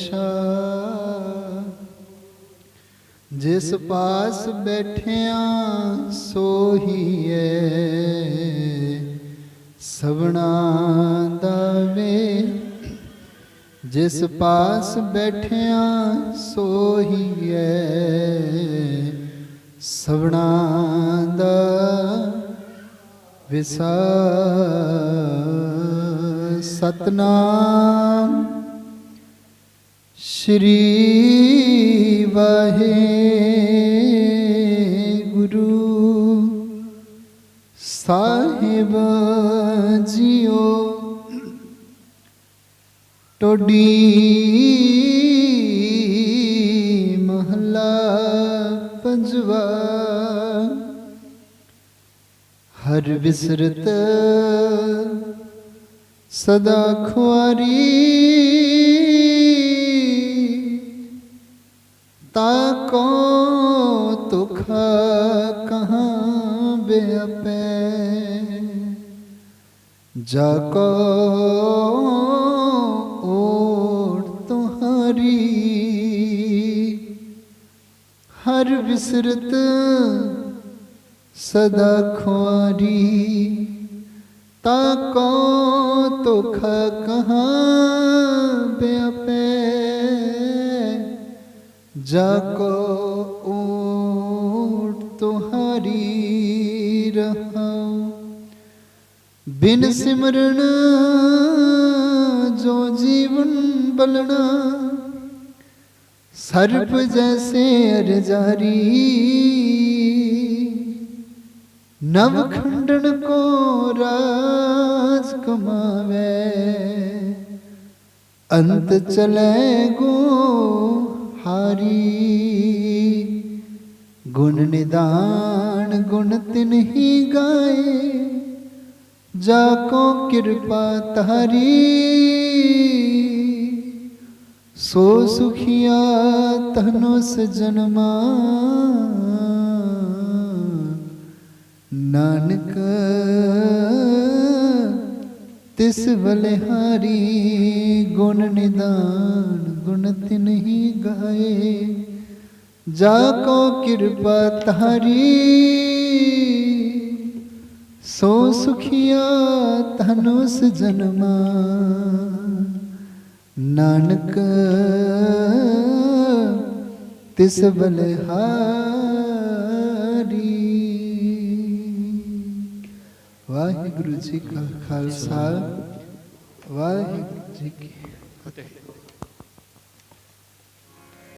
ਐਸਾ ਜਿਸ ਪਾਸ ਬੈਠਿਆਂ ਸੋਹੀਏ ਸਵਣਾ ਦਾ ਵੇ। ਜਿਸ ਪਾਸ ਬੈਠਿਆਂ ਸੋਹੀਏ ਸਵਣਾ ਦਾ ਵਿਸਾ ਸਤਨਾਮ। ਸ਼੍ਰੀ ਵਾਹਿਗੁਰੂ ਸਾਹਿਬ ਜੀਓ ਟੋਡੀ ਮਹਲਾ ਪੰਜਵਾ ਹਰ ਬਿਸਰਤ ਸਦਾ ਖੁਆਰੀ ਤਾ ਕੋ ਤੁਖ ਕਹਾਂ ਬੇਅਪੈ ਜਾ ਕੋ ਓਟ ਤੁਹਾਰੀ? ਹਰ ਵਿਸਰਤ ਸਦਾ ਖੁਆਰੀ। ਤਾ ਕੋ ਤੁਖ ਕਹਾਂ ਜਾ ਕੋ ਓਟ ਤੁਹਾਰੀ ਰਹਾਉ ਬਿਨ ਸਿਮਰਨ ਜੋ ਜੀਵਨ ਬਲਣਾ ਸਰਪ ਜੈਸੇ ਅਰਜਾਰੀ ਨਵ ਖੰਡਨ ਕੋ ਰਾਜ ਕਮਾਵੇ ਅੰਤ ਚਲੇ ਗੋ ਹਾਰੀ। ਗੁਣ ਨਿਦਾਨ, ਗੁਣ ਤਿਨ ਹੀ ਗਾਏ। ਜਾ ਕੋ ਕਿਰਪਾ ਤਾਰੀ ਸੋ ਸੁਖੀਆ ਤਨੋ ਸਜਨਮਾ। ਨਾਨਕ, ਤਿਸ ਬਲਿਹਾਰੀ ਗੁਣ ਨਿਦਾਨ, ਗੁਣ ਤਿਨ ਜਾ ਕੋ ਕਿਰਪਾ ਤਾਰੀ ਸੋ ਸੁਖੀਆ ਤਨੁਸ ਜਨਮਾ ਨਾਨਕ ਤਿਸ ਬਲਿਹਾਰੀ ਵਾਹਿਗੁਰੂ ਜੀ ਕਾ ਖਾਲਸਾ ਵਾਹਿਗੁਰੂ ਜੀ ਕੀ ਫਤਿਹ